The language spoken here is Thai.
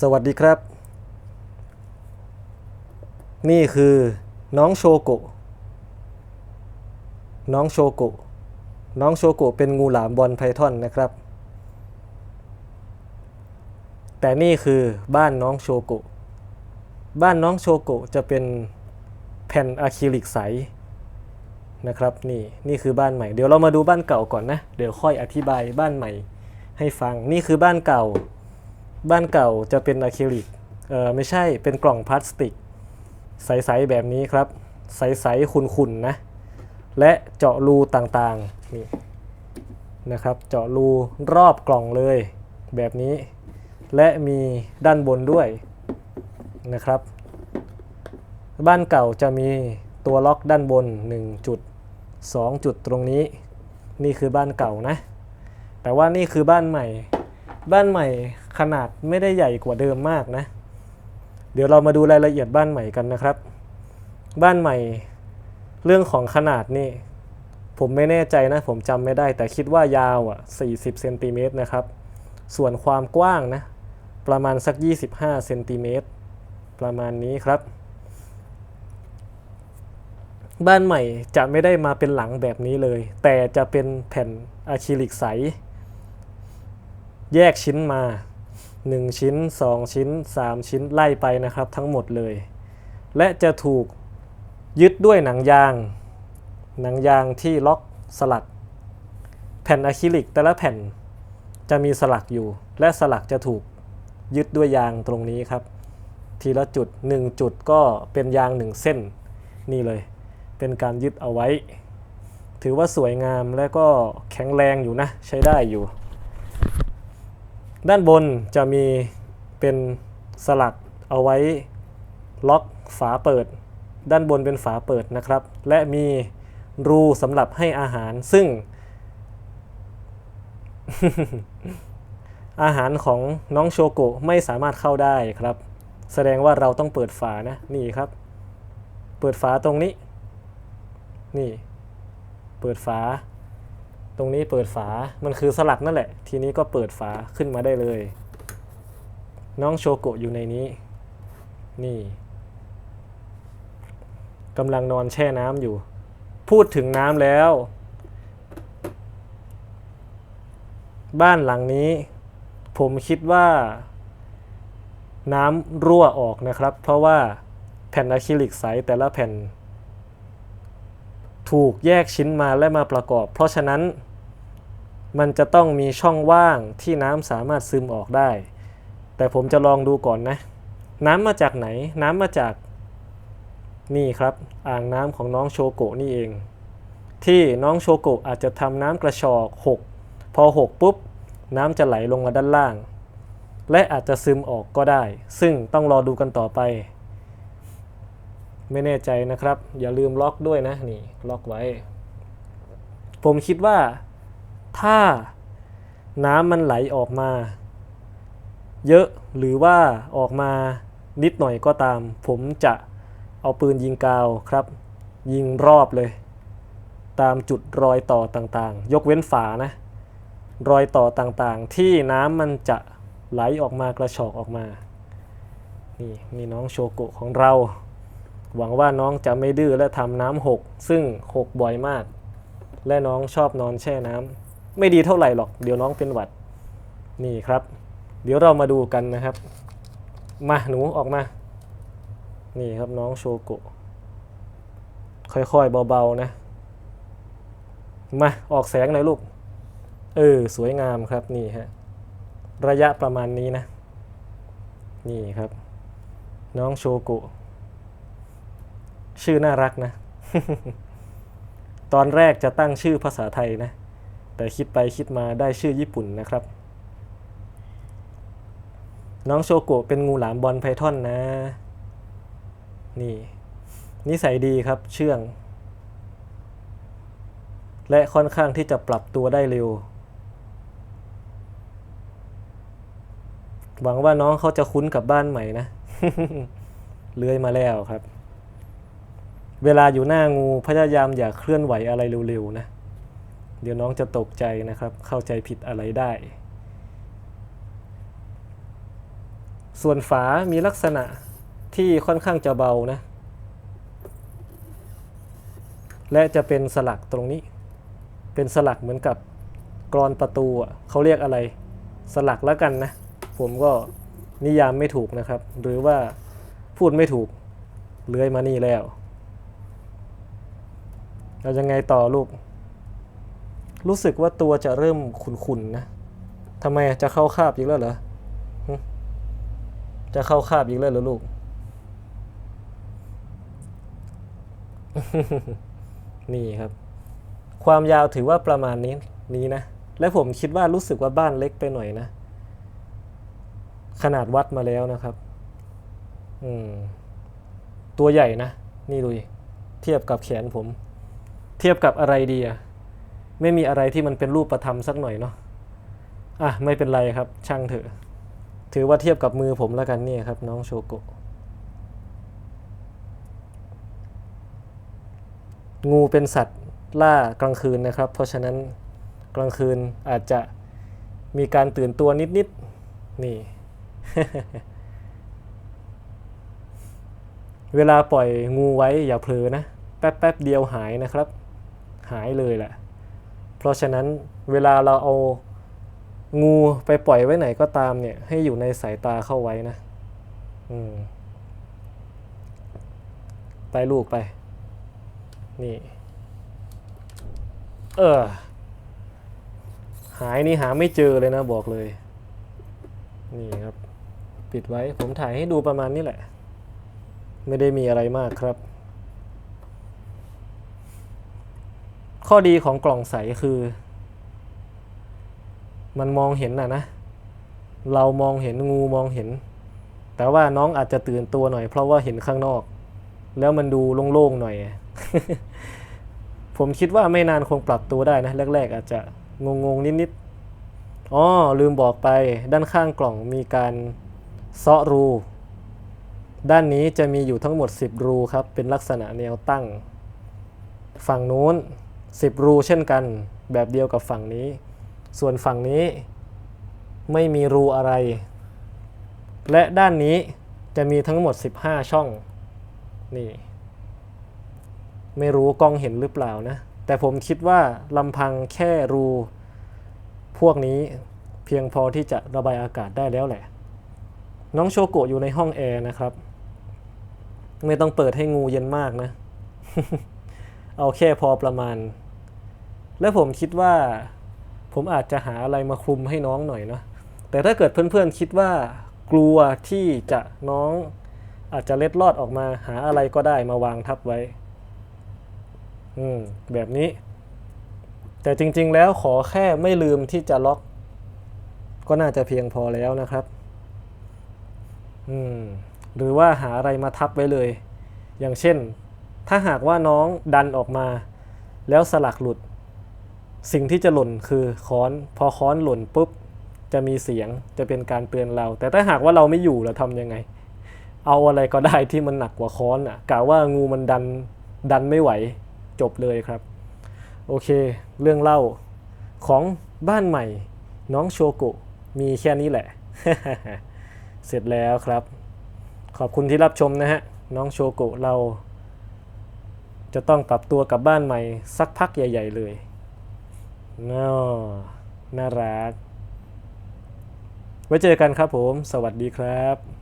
สวัสดีครับ นี่คือน้องโชโกะน้องโชโกะน้องโชโกะเป็นงูหลามบอลไพทอนนะครับ แต่นี่คือบ้านน้องโชโกะบ้านน้องโชโกะจะเป็นแผ่นอะคริลิกใสนะครับนี่นี่คือบ้านใหม่ เดี๋ยวเรามาดูบ้านเก่าก่อนนะ เดี๋ยวค่อยอธิบายบ้านใหม่ให้ฟังนี่คือบ้านเก่า บ้านเก่าจะเป็นอะคริลิกเออไม่ใช่เป็นกล่องพลาสติก ใสๆแบบนี้ครับ ใสๆขุ่นๆนะ และเจาะรูต่างๆนี่นะครับ เจาะรูรอบกล่องเลยแบบนี้ และมีด้านบนด้วยนะครับ บ้านเก่าจะมีตัวล็อกด้านบน 1 จุด 2 จุดตรงนี้ นี่คือบ้านเก่านะ แต่ว่านี่คือบ้านใหม่ บ้านใหม่ ขนาดไม่ได้ใหญ่กว่าเดิมมากนะ เดี๋ยวเรามาดูรายละเอียดบ้านใหม่กันนะครับ บ้านใหม่เรื่องของขนาดนี่ผมไม่แน่ใจนะผมจำไม่ได้ แต่คิดว่ายาวอะ 40เซนติเมตรนะครับ ส่วนความกว้างนะ ประมาณสัก 25เซนติเมตรประมาณนี้ครับ บ้านใหม่จะไม่ได้มาเป็นหลังแบบนี้เลย แต่จะเป็นแผ่นอะคริลิกใส แยกชิ้นมา 1 ชิ้น 2 ชิ้น 3 ชิ้นไล่ไปนะครับทั้งหมดเลย และจะถูกยึดด้วยหนังยาง หนังยางที่ล็อกสลัก แผ่นอะคริลิกแต่ละแผ่นจะมีสลักอยู่ และสลักจะถูกยึดด้วยยางตรงนี้ครับ ทีละจุด 1 จุดก็เป็นยาง 1 เส้น นี่เลย เป็นการยึดเอาไว้ ถือว่าสวยงามและก็แข็งแรงอยู่นะ ใช้ได้อยู่ ด้านบนจะมีเป็นสลักเอาไว้ล็อกฝาเปิด ด้านบนเป็นฝาเปิดนะครับ และมีรูสำหรับให้อาหารซึ่ง อาหารของน้องโชโกะไม่สามารถเข้าได้ครับ แสดงว่าเราต้องเปิดฝานะนี่ครับ เปิดฝาตรงนี้ นี่ เปิดฝา ตรงนี้เปิดฝา มันคือสลักนั่นแหละ ทีนี้ก็เปิดฝาขึ้นมาได้เลย น้องโชโกะอยู่ในนี้ นี่กำลังนอนแช่น้ำอยู่ พูดถึงน้ำแล้ว บ้านหลังนี้ ผมคิดว่า น้ำรั่วออกนะครับ เพราะว่าแผ่นอะคริลิกใสแต่ละแผ่น ถูกแยกชิ้นมาและมาประกอบ เพราะฉะนั้น มันจะต้องมีช่องว่างที่น้ำสามารถซึมออกได้ แต่ผมจะลองดูก่อนนะ น้ำมาจากไหน น้ำมาจากนี่ครับ อ่างน้ำของน้องโชโกะนี่เอง ที่น้องโชโกะอาจจะทำน้ำกระชอกหกพอหกปุ๊บ น้ำจะไหลลงมาด้านล่าง และอาจจะซึมออกก็ได้ ซึ่งต้องรอดูกันต่อไป ไม่แน่ใจนะครับ อย่าลืมล็อกด้วยนะนี่ล็อกไว้ ผมคิดว่า ถ้าน้ำมันไหลออกมา เยอะหรือว่าออกมานิดหน่อยก็ตาม ผมจะเอาปืนยิงกาวครับ ยิงรอบเลย ตามจุดรอยต่อต่างๆ ยกเว้นฝานะ รอยต่อต่างๆ ที่น้ำมันจะไหลออกมากระชอกออกมา นี่มีน้องโชโกะของเรา หวังว่าน้องจะไม่ดื้อและทำน้ำหก ซึ่งหกบ่อยมาก และน้องชอบนอนแช่น้ำ ไม่ดีเท่าไหร่หรอก เดี๋ยวน้องเป็นหวัด นี่ครับ เดี๋ยวเรามาดูกันนะครับ มาหนูออกมา นี่ครับน้องโชโกะ ค่อยๆเบาๆนะ มาออกแสงหน่อยลูก เออ สวยงามครับนี่ฮะ ระยะประมาณนี้นะ นี่ครับ น้องโชโกะ ชื่อน่ารักนะ ตอนแรกจะตั้งชื่อภาษาไทยนะ แต่คิดไปคิดมาได้ชื่อญี่ปุ่นนะครับ น้องโชโกะเป็นงูหลามบอลไพทอนนะ นี่ นิสัยดีครับเชื่อง และค่อนข้างที่จะปรับตัวได้เร็ว หวังว่าน้องเขาจะคุ้นกับบ้านใหม่นะ เลื้อยมาแล้วครับ เวลาอยู่หน้างูพยายามอย่าเคลื่อนไหวอะไรเร็วๆนะ ดี๋ยวน้องจะตกใจนะครับ เข้าใจผิดอะไรได้ ส่วนฝามีลักษณะที่ค่อนข้างจะเบานะ และจะเป็นสลักตรงนี้ เป็นสลักเหมือนกับกรอนประตูอะเขาเรียกอะไร สลักแล้วกันนะ ผมก็นิยามไม่ถูกนะครับ หรือว่าพูดไม่ถูกเลื้อยมานี่แล้วเรายังไงต่อลูก รู้สึกว่าตัวจะเริ่มขุนๆนะทำไมจะเข้าคาบอีกแล้วเหรอจะเข้าคาบอีกแล้วเหรอลูก นี่ครับ ความยาวถือว่าประมาณนี้นี้นะ และผมคิดว่ารู้สึกว่าบ้านเล็กไปหน่อยนะ ขนาดวัดมาแล้วนะครับ อืม ตัวใหญ่นะ นี่ดูเทียบกับแขนผม เทียบกับอะไรดีอะ ไม่มีอะไรที่มันเป็นรูปประธรรมสักหน่อยเนาะอะไม่เป็นไรครับช่างเถอะ ถือว่าเทียบกับมือผมแล้วกันเนี่ยครับ น้องโชโกะงูเป็นสัตว์ล่ากลางคืนนะครับ เพราะฉะนั้นกลางคืนอาจจะมีการตื่นตัวนิดๆนี่ เวลาปล่อยงูไว้อย่าเผลอนะ แป๊บแป๊บเดียวหายนะครับ หายเลยแหละ เพราะฉะนั้นเวลาเราเอางูไปปล่อยไว้ไหนก็ตามเนี่ยให้อยู่ในสายตาเข้าไว้นะไปลูกไป นี่ เออ หายนี่หาไม่เจอเลยนะบอกเลย นี่ครับ ปิดไว้ผมถ่ายให้ดูประมาณนี้แหละ ไม่ได้มีอะไรมากครับ ข้อดีของกล่องใสคือ มันมองเห็นนะนะ เรามองเห็นงูมองเห็น แต่ว่าน้องอาจจะตื่นตัวหน่อย เพราะว่าเห็นข้างนอก แล้วมันดูโล่งๆหน่อย ผมคิดว่าไม่นานคงปรับตัวได้นะ แรก ๆ อาจจะงงๆนิดๆอ๋อลืมบอกไปด้านข้างกล่องมีการเซาะรู ด้านนี้จะมีอยู่ทั้งหมด 10 รูครับ เป็นลักษณะแนวตั้ง ฝั่งนู้น 10 รูเช่นกันแบบเดียวกับฝั่งนี้ ส่วนฝั่งนี้ไม่มีรูอะไร และด้านนี้จะมีทั้งหมด 15 ช่อง นี่ ไม่รู้กล้องเห็นหรือเปล่านะ แต่ผมคิดว่าลำพังแค่รูพวกนี้เพียงพอที่จะระบายอากาศได้แล้วแหละ น้องโชโกะอยู่ในห้องแอร์นะครับ ไม่ต้องเปิดให้งูเย็นมากนะ เอาแค่พอประมาณ และผมคิดว่าผมอาจจะหาอะไรมาคลุมให้น้องหน่อยเนาะแต่ถ้าเกิดเพื่อนๆคิดว่ากลัวที่จะน้องอาจจะเล็ดลอดออกมาหาอะไรก็ได้มาวางทับไว้ อืม แบบนี้ แต่จริงๆแล้วขอแค่ไม่ลืมที่จะล็อก ก็น่าจะเพียงพอแล้วนะครับ อืม หรือว่าหาอะไรมาทับไว้เลย อย่างเช่น ถ้าหากว่าน้องดันออกมา แล้วสลักหลุด สิ่งที่จะหล่นคือค้อน พอค้อนหล่นปุ๊บ จะมีเสียงจะเป็นการเตือนเรา แต่ถ้าหากว่าเราไม่อยู่เราทำยังไง เอาอะไรก็ได้ที่มันหนักกว่าค้อนอะกะว่างูมันดันดันไม่ไหวจบเลยครับ โอเค เรื่องเล่าของบ้านใหม่ น้องโชโกะมีแค่นี้แหละ เสร็จแล้วครับ ขอบคุณที่รับชมนะฮะ น้องโชโกะเรา จะต้องปรับตัวกับบ้านใหม่สักพักใหญ่ ๆ เลย น่าน่ารัก ไว้เจอกันครับผม สวัสดีครับ